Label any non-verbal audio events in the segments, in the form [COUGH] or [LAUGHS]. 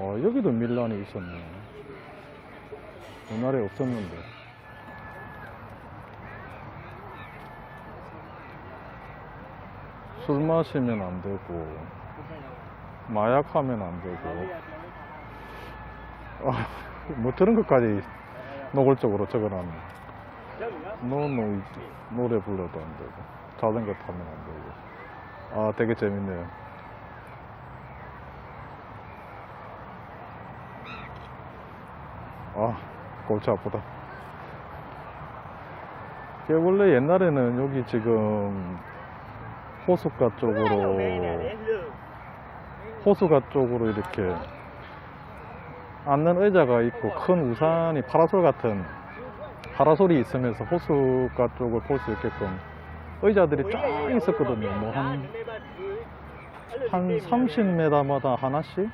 어, 여기도 밀란이 있었네. 옛날에 없었는데. 술 마시면 안 되고, 마약하면 안 되고, 아, 뭐 저런 것까지 노골적으로 적어놨네. 노, 노, 노래 불러도 안 되고, 자전거 타면 안 되고. 아, 되게 재밌네요. 아, 골치 아프다. 원래 옛날에는 여기 지금 호숫가 쪽으로, 호수가 쪽으로 이렇게 앉는 의자가 있고 큰 우산이 파라솔 같은 파라솔이 있으면서 호수가 쪽을 볼 수 있게끔 의자들이 쫙 있었거든요. 뭐 한, 한 30m마다 하나씩?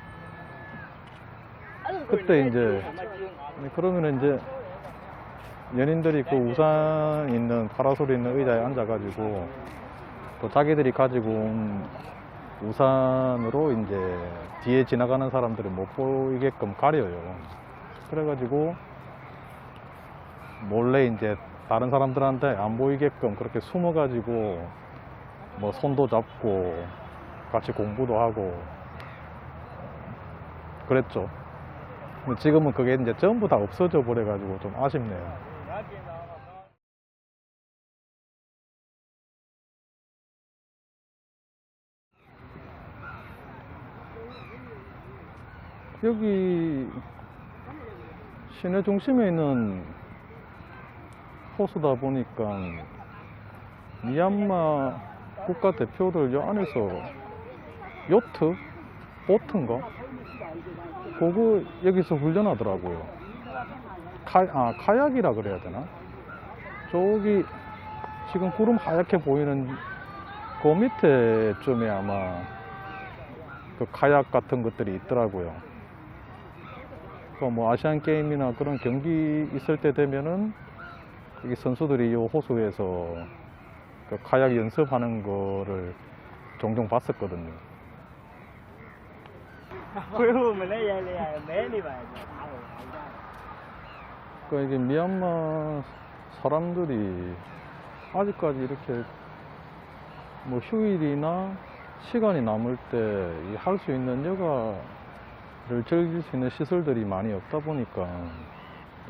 그때 이제 네, 그러면 이제 연인들이 그 우산 있는 파라솔 있는 의자에 앉아가지고 또 자기들이 가지고 온 우산으로 이제 뒤에 지나가는 사람들이 못 보이게끔 가려요. 그래가지고 몰래 이제 다른 사람들한테 안 보이게끔 그렇게 숨어가지고 뭐 손도 잡고 같이 공부도 하고 그랬죠. 근데 지금은 그게 이제 전부 다 없어져 버려가지고 좀 아쉽네요. 여기 시내 중심에 있는 호수다 보니까 미얀마 국가 대표들 요 안에서 요트? 보트인가? 그거 여기서 훈련하더라고요. 카, 아, 카약이라 그래야 되나? 저기 지금 구름 하얗게 보이는 그 밑에 쯤에 아마 그 카약 같은 것들이 있더라고요. 그뭐 아시안 게임이나 그런 경기 있을 때 되면은 여기 선수들이 이 호수에서 그 카약 연습하는 거를 종종 봤었거든요. Về 그러니까 이게 미얀마 사람들이 아직까지 이렇게 뭐 휴일이나 시간이 남을 때 할 수 있는 여가를 즐길 수 있는 시설들이 많이 없다 보니까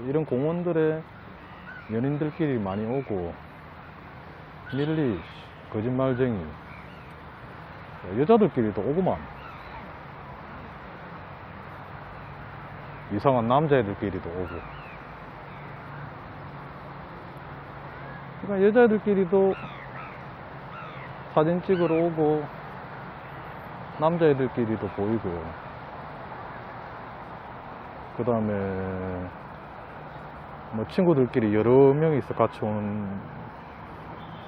이런 공원들에 연인들끼리 많이 오고 밀리 거짓말쟁이 여자들끼리도 오고만 이상한 남자애들끼리도 오고. 그러니까 여자애들끼리도 사진 찍으러 오고 남자애들끼리도 보이고요. 그 다음에 뭐 친구들끼리 여러 명이서 같이 온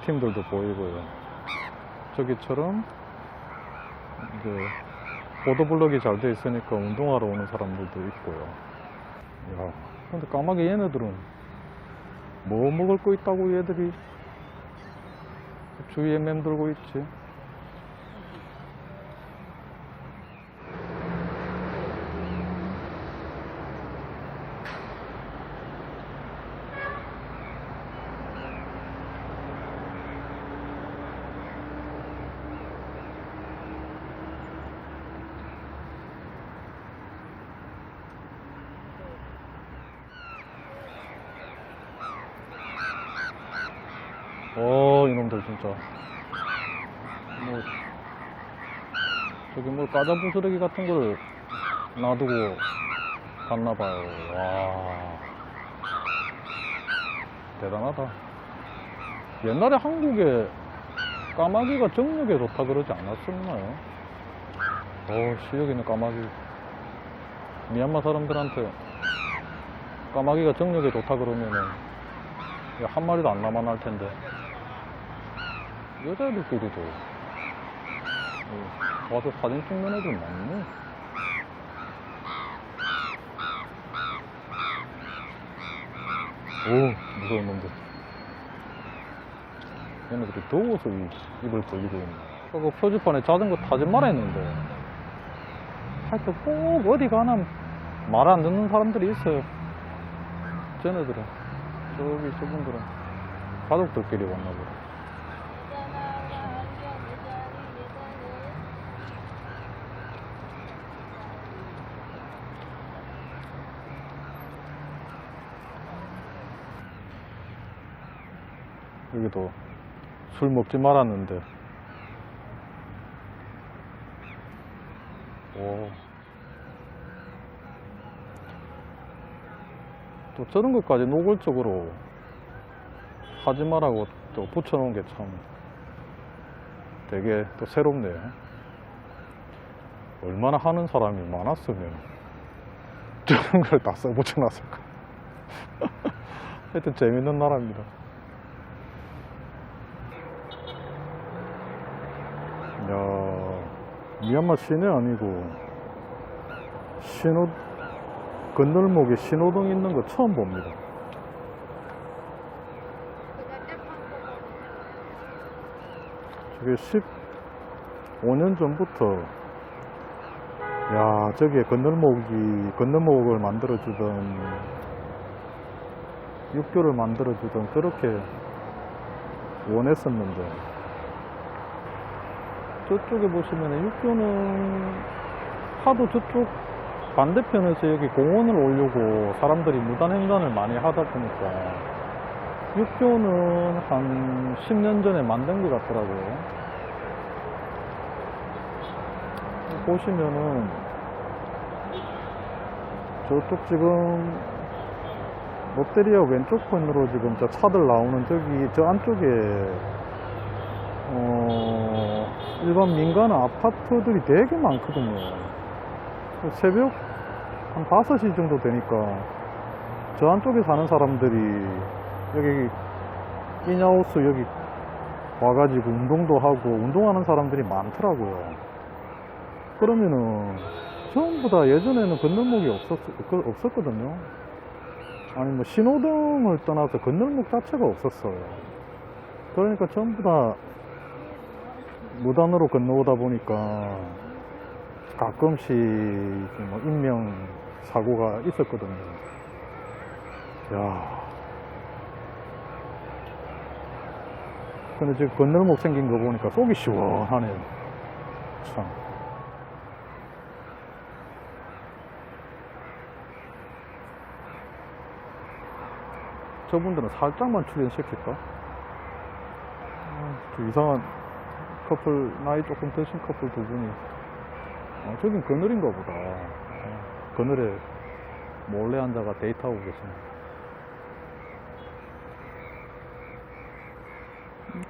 팀들도 보이고요. 저기처럼 이제 보도블럭이 잘 돼 있으니까 운동하러 오는 사람들도 있고요. 야 근데 까마귀 얘네들은 뭐 먹을 거 있다고 얘들이? 주위에 맴돌고 있지 어 이놈들 진짜. 뭐 저기 뭐 까자부 쓰레기 같은 걸 놔두고 갔나봐요. 와. 대단하다. 옛날에 한국에 까마귀가 정력에 좋다 그러지 않았었나요? 어씨 여기 있는 까마귀. 미얀마 사람들한테 까마귀가 정력에 좋다 그러면은 야, 한 마리도 안 남아날 텐데 여자애들끼리도 어, 와서 사진 찍는 애들 많네 오 무서운 놈들 얘네들이 더워서 이, 입을 벌리고 있네 그 표지판에 자전거 타지 마라 했는데 하여튼 꼭 어디 가나 말 안 듣는 사람들이 있어요. 쟤네들은. 저기 저분들은 가족들끼리 왔나 보다. 여기도 술 먹지 말았는데. 오. 또 저런 것까지 노골적으로 하지 말라고 또 붙여놓은 게 참 되게 또 새롭네요. 얼마나 하는 사람이 많았으면 저런 걸 다 써붙여놨을까. [LAUGHS] 하여튼 재밌는 나라입니다. 야, 미얀마 시내 아니고 신호 건널목에 신호등 있는 거 처음 봅니다. 저게 15년 전부터 야 저기에 건널목이 건널목을 만들어주던 육교를 만들어주던 그렇게 원했었는데 저쪽에 보시면 육교는 하도 저쪽 반대편에서 여기 공원을 오려고 사람들이 무단횡단을 많이 하다 보니까 육교는 한 10년 전에 만든 것 같더라고요. 보시면은 저쪽 지금 롯데리아 왼쪽 편으로 지금 저 차들 나오는 저기 저 안쪽에 어 일반 민간 아파트들이 되게 많거든요. 새벽 한 5시 정도 되니까 저 안쪽에 사는 사람들이 여기 인하우스 여기 와가지고 운동도 하고 운동하는 사람들이 많더라고요. 그러면은 전부 다 예전에는 건널목이 없었, 그- 없었거든요. 아니 뭐 신호등을 떠나서 건널목 자체가 없었어요. 그러니까 전부 다 무단으로 건너오다 보니까 가끔씩 뭐 인명 사고가 있었거든요. 야. 근데 지금 건널목 생긴 거 보니까 속이 시원하네요. 참. 저분들은 살짝만 출연시킬까? 아, 저 이상한 커플, 나이 조금 드신 커플 두 분이 어, 저긴 그늘인가 보다. 어, 그늘에 몰래 앉아가 데이트하고 계십니다.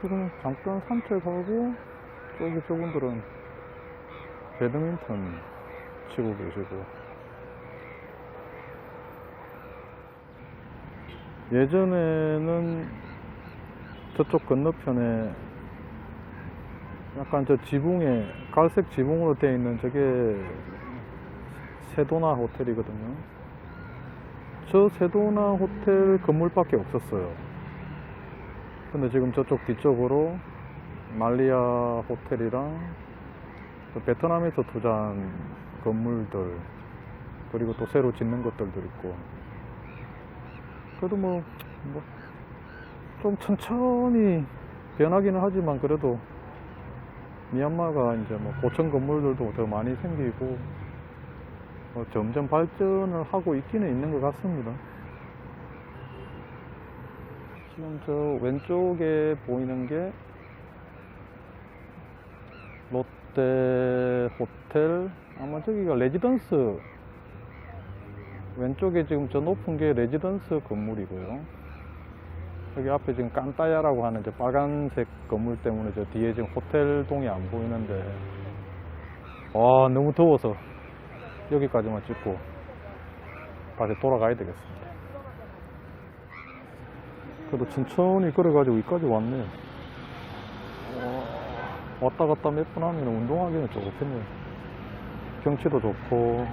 그러면 잠깐 산책하고, 저기 저분들은 배드민턴 치고 계시고. 예전에는 저쪽 건너편에 약간 저 지붕에 갈색 지붕으로 되어 있는 저게 세도나 호텔이거든요. 저 세도나 호텔 건물밖에 없었어요. 근데 지금 저쪽 뒤쪽으로 말리아 호텔이랑 또 베트남에서 투자한 건물들 그리고 또 새로 짓는 것들도 있고 그래도 뭐, 뭐, 좀 천천히 변하기는 하지만 그래도 미얀마가 이제 뭐 고층 건물들도 더 많이 생기고 뭐 점점 발전을 하고 있기는 있는 것 같습니다. 지금 저 왼쪽에 보이는 게 롯데 호텔 아마 저기가 레지던스 왼쪽에 지금 저 높은 게 레지던스 건물이고요. 여기 앞에 지금 깐따야라고 하는 저 빨간색 건물 때문에 저 뒤에 지금 호텔 동이 안 보이는데 와 너무 더워서 여기까지만 찍고 다시 돌아가야 되겠습니다. 그래도 천천히 걸어가지고 여기까지 왔네요. 어, 왔다 갔다 몇 번 하면 운동하기는 좋겠네요. 경치도 좋고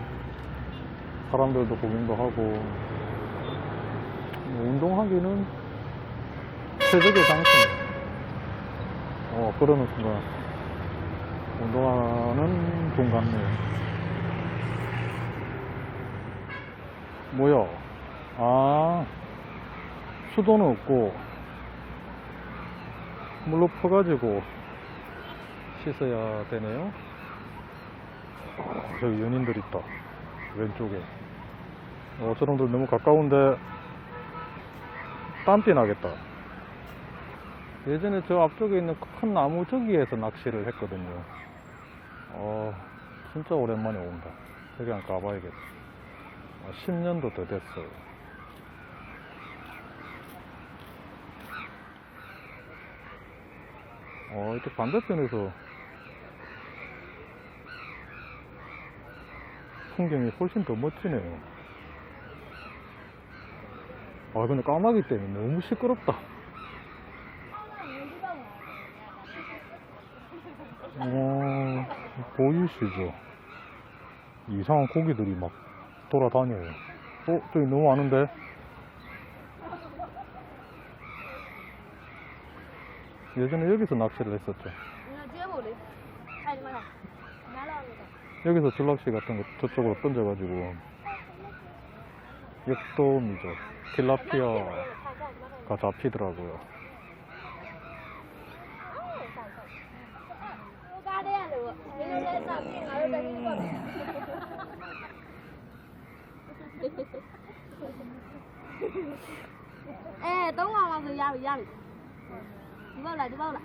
사람들도 구경도 하고 뭐 운동하기는 최적의 장소 어 그러는 순간 운동하는 분 같네요 뭐야? 아, 수도는 없고, 물로 퍼가지고 씻어야 되네요. 저기 연인들 있다. 왼쪽에. 어, 저놈들 너무 가까운데, 땀비 나겠다. 예전에 저 앞쪽에 있는 큰 나무 저기에서 낚시를 했거든요. 어, 진짜 오랜만에 온다. 여기 한번 가봐야겠다. 아, 10년도 더 됐어요. 어, 이렇게 반대편에서 풍경이 훨씬 더 멋지네요. 아, 근데 까마귀 때문에 너무 시끄럽다. 어, 보이시죠? 이상한 고기들이 막 돌아다녀요. 어, 저기 너무 많은데? 예전에 여기서 낚시를 했었죠. 여기서 줄낚시 같은 거 저쪽으로 던져가지고 역돔이죠. 틸라피아가 잡히더라고요. Ê, tống ngon ngon từ dao dao đi bao lại đi bao lại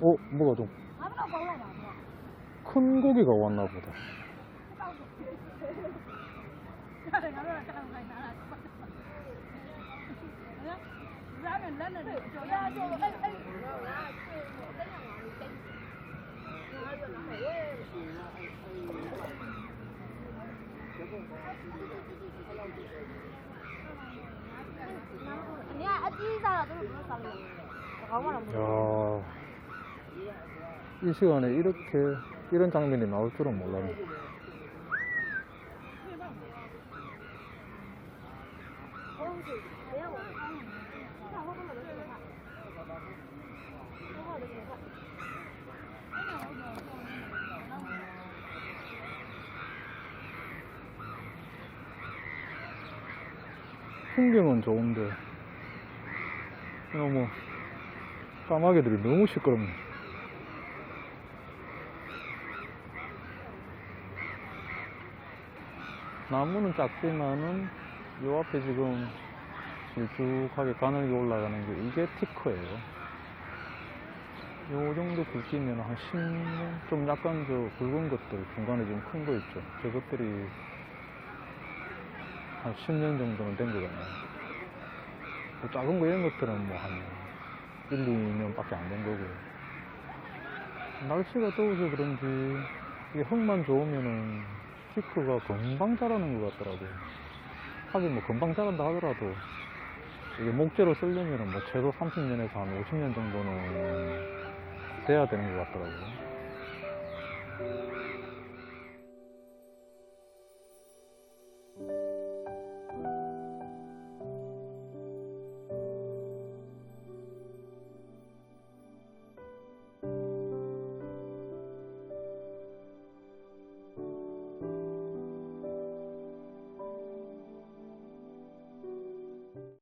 어, 뭐가 좀 큰 고기가 왔나 보다. 야, 이 시간에 이렇게 이런 장면이 나올 줄은 몰랐네. 풍경은 좋은데 너무 까마귀들이 너무 시끄럽네. 나무는 작지만은 요 앞에 지금 길쭉하게 가늘게 올라가는 게 이게 티커예요. 요 정도 굵기면 한 10년? 좀 약간 저 굵은 것들 중간에 좀 큰 거 있죠. 저것들이 한 10년 정도는 된것 같네요. 그 작은 거 이런 것들은 뭐 한 1, 2년밖에 안 된 거고요. 날씨가 더워서 그런지 이게 흙만 좋으면은 피크가 금방 자라는 것 같더라고요. 하긴 뭐 금방 자란다 하더라도 이게 목재로 쓰려면은 뭐 최소 30년에서 한 50년 정도는 돼야 되는 것 같더라고요.